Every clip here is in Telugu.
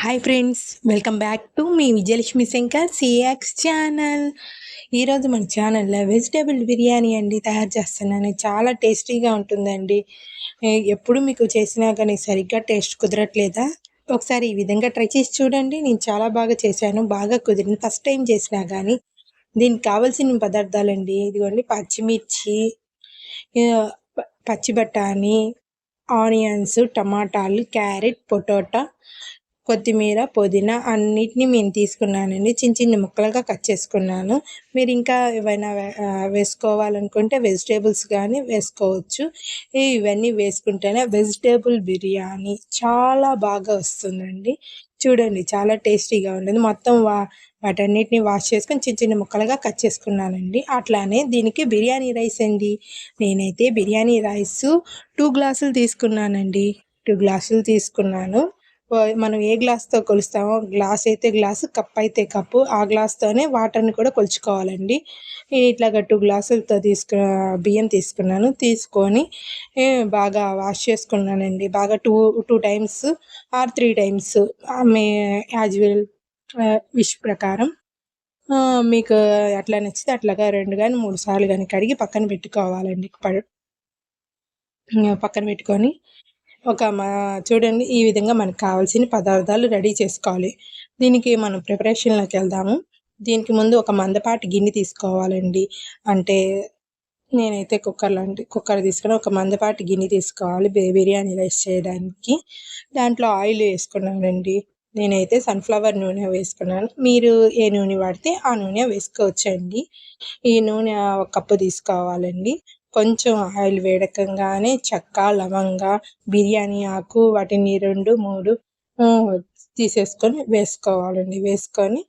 Hi friends welcome back to me Vijayalakshmi Shankar CX channel ఈరోజు మన ఛానల్లో వెజిటేబుల్ బిర్యానీ అండి తయారు చేస్తున్నాను. చాలా టేస్టీగా ఉంటుందండి. ఎప్పుడు మీకు చేసినా కానీ సరిగ్గా టేస్ట్ కుదరట్లేదా? ఒకసారి ఈ విధంగా ట్రై చేసి చూడండి. నేను చాలా బాగా చేశాను. బాగా కుదిరింది. ఫస్ట్ టైం చేసినా కానీ దీనికి కావాల్సిన పదార్థాలండి. ఇదిగోండి పచ్చిమిర్చి పచ్చి బఠానీ ఆనియన్స్ టమాటాలు క్యారెట్ పొటాటో కొత్తిమీర పుదీనా అన్నిటిని నేను తీసుకున్నానండి. చిన్న చిన్న ముక్కలుగా కట్ చేసుకున్నాను. మీరు ఇంకా ఏమైనా వేసుకోవాలనుకుంటే వెజిటేబుల్స్ కానీ వేసుకోవచ్చు. ఇవన్నీ వేసుకుంటేనే వెజిటేబుల్ బిర్యానీ చాలా బాగా వస్తుందండి. చూడండి చాలా టేస్టీగా ఉంటుంది. మొత్తం వా వాటన్నిటిని వాష్ చేసుకొని చిన్న చిన్న ముక్కలుగా కట్ చేసుకున్నానండి. అట్లానే దీనికి బిర్యానీ రైస్ అండి. నేనైతే బిర్యానీ రైస్ టూ గ్లాసులు తీసుకున్నానండి. టూ గ్లాసులు తీసుకున్నాను. మనం ఏ గ్లాస్తో కొలుస్తామో గ్లాస్ అయితే గ్లాసు కప్ అయితే కప్పు. ఆ గ్లాస్తోనే వాటర్ని కూడా కొలుచుకోవాలండి. ఇట్లాగా టూ గ్లాసులతో తీసుకు బియ్యం తీసుకున్నాను. తీసుకొని బాగా వాష్ చేసుకున్నానండి. బాగా two two times or three times may usual wish ప్రకారం. మీకు ఎట్లా నచ్చితే అట్లాగా రెండు కానీ మూడు సార్లు కానీ కడిగి పక్కన పెట్టుకోవాలండి. పక్కన పెట్టుకొని ఒక మా చూడండి ఈ విధంగా మనకు కావాల్సిన పదార్థాలు రెడీ చేసుకోవాలి. దీనికి మనం ప్రిపరేషన్లోకి వెళ్దాము. దీనికి ముందు ఒక మందపాటి గిన్నె తీసుకోవాలండి. అంటే నేనైతే కుక్కర్ లాంటి కుక్కర్ తీసుకుని ఒక మందపాటి గిన్నె తీసుకోవాలి బిర్యానీ రైస్ చేయడానికి. దాంట్లో ఆయిల్ వేసుకున్నానండి. నేనైతే సన్ఫ్లవర్ నూనె వేసుకున్నాను. మీరు ఏ నూనె వాడితే ఆ నూనె వేసుకోవచ్చండి. ఈ నూనె ఒక కప్పు తీసుకోవాలండి. కొంచెం ఆయిల్ వేడకంగానే చెక్క లవంగ బిర్యానీ ఆకు వాటిని రెండు మూడు తీసేసుకొని వేసుకోవాలండి. వేసుకొని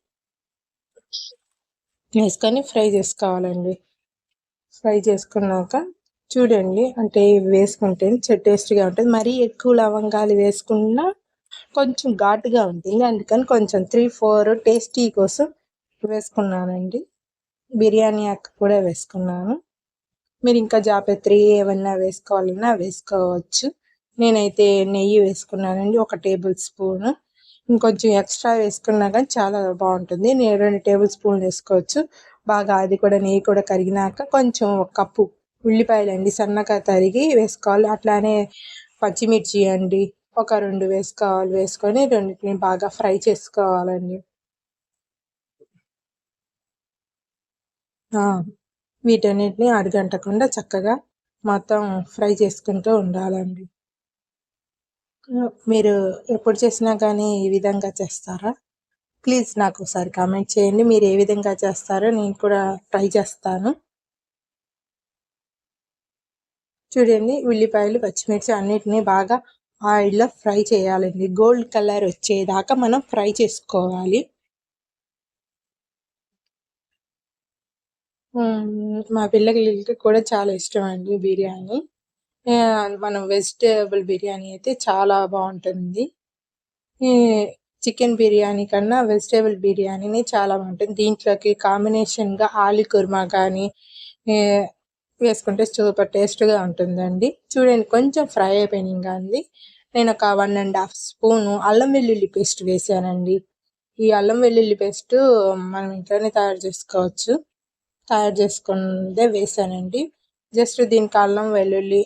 వేసుకొని ఫ్రై చేసుకోవాలండి. ఫ్రై చేసుకున్నాక చూడండి అంటే వేసుకుంటే టేస్ట్గా ఉంటుంది. మరీ ఎక్కువ లవంగాలు వేసుకున్నా కొంచెం ఘాటుగా ఉంటుంది. అందుకని కొంచెం త్రీ ఫోర్ టేస్టీ కోసం వేసుకున్నానండి. బిర్యానీ ఆకు కూడా వేసుకున్నాను. మీరు ఇంకా జాపత్రి ఏమన్నా వేసుకోవాలన్నా వేసుకోవచ్చు. నేనైతే నెయ్యి వేసుకున్నానండి ఒక టేబుల్ స్పూన్. ఇంకొంచెం ఎక్స్ట్రా వేసుకున్నా కానీ చాలా బాగుంటుంది. నేను రెండు టేబుల్ స్పూన్ వేసుకోవచ్చు. బాగా అది కూడా నెయ్యి కూడా కరిగినాక కొంచెం ఒక కప్పు ఉల్లిపాయలు అండి సన్నగా తరిగి వేసుకోవాలి. అట్లానే పచ్చిమిర్చి అండి ఒక రెండు వేసుకోవాలి. వేసుకొని రెండింటిని బాగా ఫ్రై చేసుకోవాలండి. వీటన్నిటిని అడగంటకుండా చక్కగా మొత్తం ఫ్రై చేసుకుంటూ ఉండాలండి. మీరు ఎప్పుడు చేసినా కానీ ఈ విధంగా చేస్తారా? ప్లీజ్ నాకు ఒకసారి కామెంట్ చేయండి. మీరు ఏ విధంగా చేస్తారో నేను కూడా ట్రై చేస్తాను. చూడండి ఉల్లిపాయలు పచ్చిమిర్చి అన్నిటిని బాగా ఆయిల్లో ఫ్రై చేయాలండి. గోల్డ్ కలర్ వచ్చేదాకా మనం ఫ్రై చేసుకోవాలి. మా పిల్లలకి కూడా చాలా ఇష్టం అండి బిర్యానీ మనం వెజిటేబుల్ బిర్యానీ అయితే చాలా బాగుంటుంది. ఈ చికెన్ బిర్యానీ కన్నా వెజిటేబుల్ బిర్యానీని చాలా బాగుంటుంది. దీంట్లోకి కాంబినేషన్గా ఆలి కుర్మా కానీ వేసుకుంటే సూపర్ టేస్ట్గా ఉంటుందండి. చూడండి కొంచెం ఫ్రై అయిపోయినాగా అండి. నేను ఒక వన్ అండ్ హాఫ్ స్పూన్ అల్లం వెల్లుల్లి పేస్ట్ వేసానండి. ఈ అల్లం వెల్లుల్లి పేస్ట్ మనం ఇంట్లోనే తయారు చేసుకోవచ్చు. తయారు చేసుకుందే వేసానండి. జస్ట్ దీనికి అల్లం వెల్లుల్లి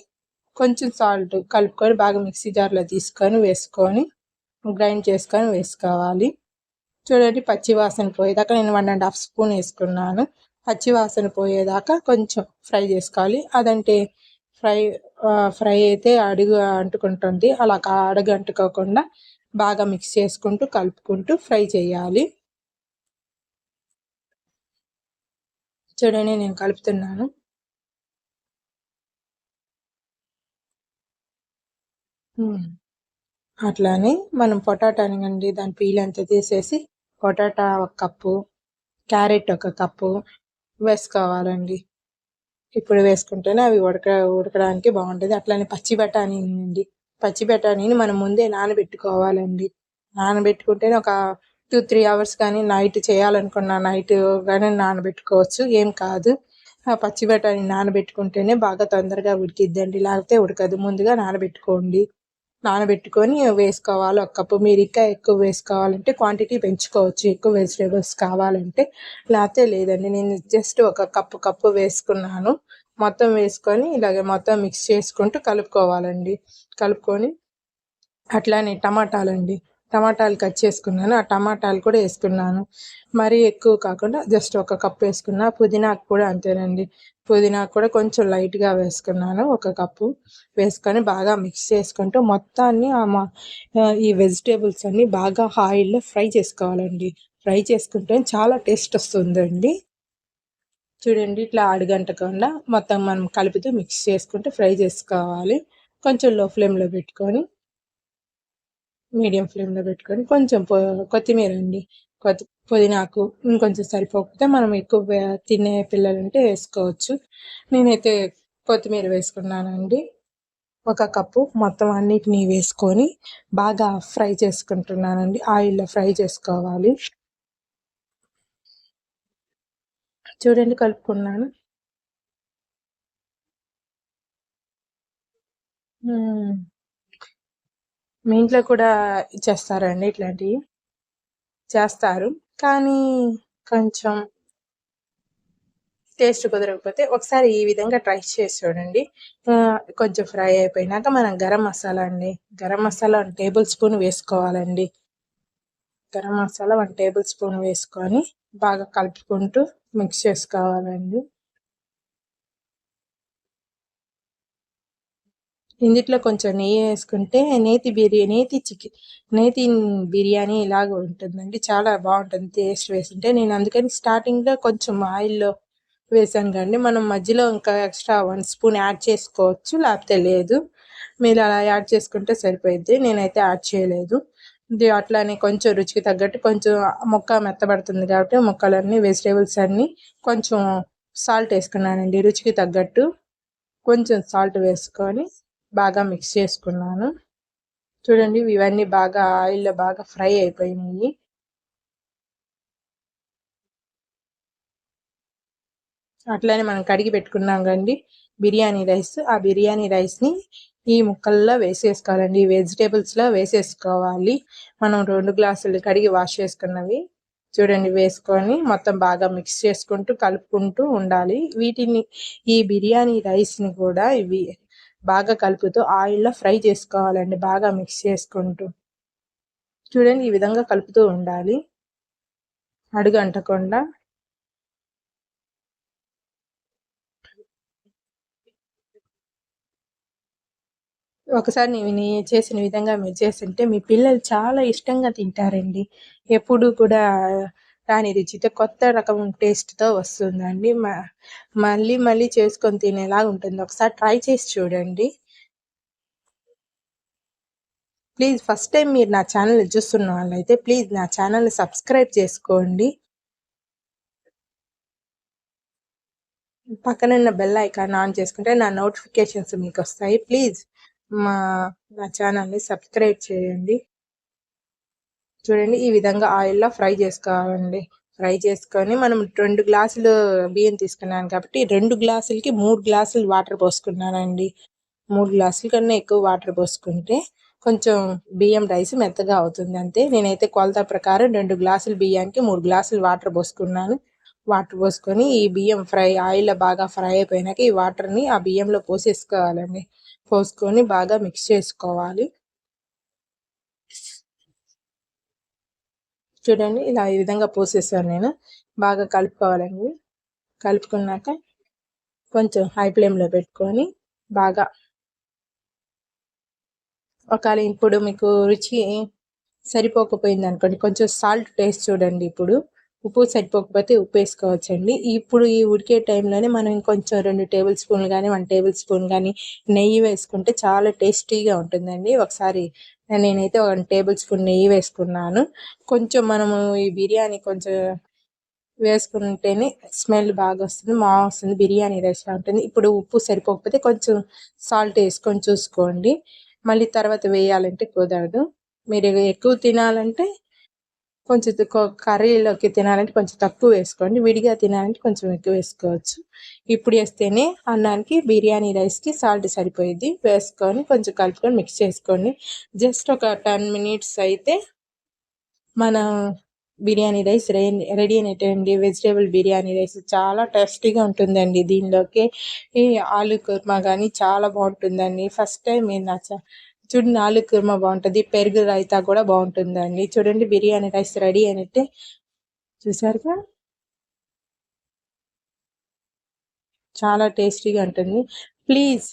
కొంచెం సాల్ట్ కలుపుకొని బాగా మిక్సీ జార్లో తీసుకొని వేసుకొని గ్రైండ్ చేసుకొని వేసుకోవాలి. చూడండి పచ్చి వాసన పోయేదాకా నేను వన్ అండ్ హాఫ్ స్పూన్ వేసుకున్నాను. పచ్చి వాసన పోయేదాకా కొంచెం ఫ్రై చేసుకోవాలి. అదంటే ఫ్రై ఫ్రై అయితే అడుగు అంటుకుంటుంది. అలా అడుగు అంటుకోకుండా బాగా మిక్స్ చేసుకుంటూ కలుపుకుంటూ ఫ్రై చేయాలి. చూడండి నేను కలుపుతున్నాను. అట్లానే మనం పొటాటాని అండి దాని పీల్ అంతా తీసేసి పొటాటా ఒక కప్పు క్యారెట్ ఒక కప్పు వేసుకోవాలండి. ఇప్పుడు వేసుకుంటేనే అవి ఉడక ఉడకడానికి బాగుంటుంది. అట్లానే పచ్చి బఠానీ అండి పచ్చి బఠానీని మనం ముందే నానబెట్టుకోవాలండి. నానబెట్టుకుంటేనే ఒక టూ త్రీ అవర్స్ కానీ నైట్ చేయాలనుకున్న నైట్ కానీ నానబెట్టుకోవచ్చు. ఏం కాదు. పచ్చి బఠానీ నానబెట్టుకుంటేనే బాగా తొందరగా ఉడికిద్దండి. లేకపోతే ఉడకదు. ముందుగా నానబెట్టుకోండి. నానబెట్టుకొని వేసుకోవాలి. ఒక కప్పు మీరు ఇంకా ఎక్కువ వేసుకోవాలంటే క్వాంటిటీ పెంచుకోవచ్చు. ఎక్కువ వెజిటేబుల్స్ కావాలంటే. లేకపోతే లేదండి. నేను జస్ట్ ఒక కప్పు కప్పు వేసుకున్నాను. మొత్తం వేసుకొని ఇలాగే మొత్తం మిక్స్ చేసుకుంటూ కలుపుకోవాలండి. కలుపుకొని అట్లానే టమాటాలండి. టమాటాలు కట్ చేసుకున్నాను. ఆ టమాటాలు కూడా వేసుకున్నాను. మరీ ఎక్కువ కాకుండా జస్ట్ ఒక కప్పు వేసుకున్నా. పుదీనాకు కూడా అంతేనండి. పుదీనాకు కూడా కొంచెం లైట్గా వేసుకున్నాను. ఒక కప్పు వేసుకొని బాగా మిక్స్ చేసుకుంటూ మొత్తాన్ని ఈ వెజిటేబుల్స్ అన్ని బాగా ఆయిల్లో ఫ్రై చేసుకోవాలండి. ఫ్రై చేసుకుంటే చాలా టేస్ట్ వస్తుందండి. చూడండి ఇట్లా అడుగంటకుండా మొత్తం మనం కలుపుతూ మిక్స్ చేసుకుంటూ ఫ్రై చేసుకోవాలి. కొంచెం లో ఫ్లేమ్లో పెట్టుకొని మీడియం ఫ్లేమ్లో పెట్టుకొని కొంచెం కొత్తిమీర అండి. కొత్త పుదీనాకు ఇంకొంచెం సరిపోకపోతే మనం ఎక్కువ తినే పిల్లలంటే వేసుకోవచ్చు. నేనైతే కొత్తిమీర వేసుకున్నానండి. ఒక కప్పు మొత్తం అన్నిటినీ వేసుకొని బాగా ఫ్రై చేసుకుంటున్నానండి. ఆయిల్లో ఫ్రై చేసుకోవాలి. చూడండి కలుపుకున్నాను. మీ ఇంట్లో కూడా చేస్తారండి ఇట్లాంటివి? చేస్తారు. కానీ కొంచెం టేస్ట్ కుదరకపోతే ఒకసారి ఈ విధంగా ట్రై చేసి చూడండి. కొంచెం ఫ్రై అయిపోయినాక మనం గరం మసాలా అండి. Garam masala one tablespoon వేసుకోవాలండి. Garam masala one tablespoon వేసుకొని బాగా కలుపుకుంటూ మిక్స్ చేసుకోవాలండి. ఇందుట్లో కొంచెం నెయ్యి వేసుకుంటే నేతి బిర్యానీ నేతి చికెన్ నేతి బిర్యానీ ఇలాగ ఉంటుందండి. చాలా బాగుంటుంది టేస్ట్ వేసుంటే. నేను అందుకని స్టార్టింగ్లో కొంచెం ఆయిల్లో వేసాను కండి మనం మధ్యలో ఇంకా ఎక్స్ట్రా వన్ స్పూన్ యాడ్ చేసుకోవచ్చు లేకపోతే లేదు. మీరు అలా యాడ్ చేసుకుంటే సరిపోయిద్ది. నేనైతే యాడ్ చేయలేదు. ఇది అట్లానే కొంచెం రుచికి తగ్గట్టు కొంచెం మొక్క మెత్తబడుతుంది కాబట్టి మొక్కలన్నీ వెజిటేబుల్స్ అన్నీ కొంచెం సాల్ట్ వేసుకున్నానండి రుచికి తగ్గట్టు. కొంచెం సాల్ట్ వేసుకొని బాగా మిక్స్ చేసుకున్నాను. చూడండి ఇవన్నీ బాగా ఆయిల్లో బాగా ఫ్రై అయిపోయినాయి. అట్లానే మనం కడిగి పెట్టుకున్నాం కండి బిర్యానీ రైస్. ఆ బిర్యానీ రైస్ని ఈ ముక్కల్లో వేసేసుకోవాలండి. ఈ వెజిటేబుల్స్లో వేసేసుకోవాలి. మనం రెండు గ్లాసులు కడిగి వాష్ చేసుకున్నవి చూడండి వేసుకొని మొత్తం బాగా మిక్స్ చేసుకుంటూ కలుపుకుంటూ ఉండాలి. వీటిని ఈ బిర్యానీ రైస్ని కూడా ఇవి బాగా కలుపుతూ ఆయిల్లో ఫ్రై చేసుకోవాలండి. బాగా మిక్స్ చేసుకుంటూ. చూడండి ఈ విధంగా కలుపుతూ ఉండాలి. అడుగు అంటకుండా. ఒకసారి నేను చేసిన విధంగా మీరు చేస్తుంటే మీ పిల్లలు చాలా ఇష్టంగా తింటారండి. ఎప్పుడు కూడా రాని రుచితో కొత్త రకం టేస్ట్తో వస్తుందండి. మళ్ళీ మళ్ళీ చేసుకొని తినేలా ఉంటుంది. ఒకసారి ట్రై చేసి చూడండి. ప్లీజ్ ఫస్ట్ టైం మీరు నా ఛానల్ చూస్తున్న వాళ్ళైతే ప్లీజ్ నా ఛానల్ని సబ్స్క్రైబ్ చేసుకోండి. పక్కనున్న బెల్ ఐకాన్ ఆన్ చేసుకుంటే నా నోటిఫికేషన్స్ మీకు వస్తాయి ప్లీజ్ మా నా ఛానల్ని సబ్స్క్రైబ్ చేయండి. చూడండి ఈ విధంగా ఆయిల్లో ఫ్రై చేసుకోవాలండి. ఫ్రై చేసుకొని మనం రెండు గ్లాసులు బియ్యం తీసుకున్నాను కాబట్టి రెండు గ్లాసులకి మూడు గ్లాసులు వాటర్ పోసుకున్నానండి. మూడు గ్లాసుల కన్నా ఎక్కువ వాటర్ పోసుకుంటే కొంచెం బియ్యం రైస్ మెత్తగా అవుతుంది అంతే. నేనైతే కొలత ప్రకారం రెండు గ్లాసులు బియ్యానికి మూడు గ్లాసులు వాటర్ పోసుకున్నాను. వాటర్ పోసుకొని ఈ బియ్యం ఫ్రై ఆయిల్లో బాగా ఫ్రై అయిపోయినాక ఈ వాటర్ని ఆ బియ్యంలో పోసేసుకోవాలండి. పోసుకొని బాగా మిక్స్ చేసుకోవాలి. చూడండి ఇలా ఈ విధంగా పోసేసాను నేను. బాగా కలుపుకోవాలండి. కలుపుకున్నాక కొంచెం హై ఫ్లేమ్లో పెట్టుకొని బాగా ఒకవేళ ఇప్పుడు మీకు రుచి సరిపోకపోయింది అనుకోండి కొంచెం సాల్ట్ టేస్ట్ చూడండి ఇప్పుడు. ఉప్పు సరిపోకపోతే ఉప్పు వేసుకోవచ్చండి. ఇప్పుడు ఈ ఉడికే టైంలోనే మనం ఇంకొంచెం రెండు టేబుల్ స్పూన్లు కానీ వన్ టేబుల్ స్పూన్ కానీ నెయ్యి వేసుకుంటే చాలా టేస్టీగా ఉంటుందండి. ఒకసారి నేనైతే ఒక టేబుల్ స్పూన్ నెయ్యి వేసుకున్నాను. కొంచెం మనము ఈ బిర్యానీ కొంచెం వేసుకుంటేనే స్మెల్ బాగా వస్తుంది మా వస్తుంది. బిర్యానీ రైస్లా ఉంటుంది. ఇప్పుడు ఉప్పు సరిపోకపోతే కొంచెం సాల్ట్ వేసుకొని చూసుకోండి. మళ్ళీ తర్వాత వేయాలంటే కుదరదు. మీరు ఎక్కువ తినాలంటే కొంచెం కర్రీలోకి తినాలంటే కొంచెం తక్కువ వేసుకోండి. విడిగా తినాలంటే కొంచెం ఎక్కువ వేసుకోవచ్చు. ఇప్పుడు వేస్తేనే అన్నానికి బిర్యానీ రైస్కి సాల్ట్ సరిపోయింది వేసుకొని కొంచెం కలుపుకొని మిక్స్ చేసుకోండి. జస్ట్ ఒక టెన్ మినిట్స్ అయితే మన బిర్యానీ రైస్ రెడీ అయినట్టండి వెజిటేబుల్ బిర్యానీ రైస్ చాలా టేస్టీగా ఉంటుందండి దీనిలోకి. ఈ ఆలు కుర్మా కానీ చాలా బాగుంటుందండి. ఫస్ట్ టైం మీరు నచ్చ చూడండి ఆలు కుర్మా బాగుంటుంది పెరుగు రైతా కూడా బాగుంటుందండి. చూడండి బిర్యానీ రైస్ రెడీ అయినట్టే. చూసారుగా? చాలా టేస్టీగా ఉంటుంది. Please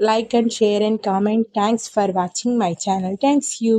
like and share and comment. Thanks for watching my channel. Thanks you.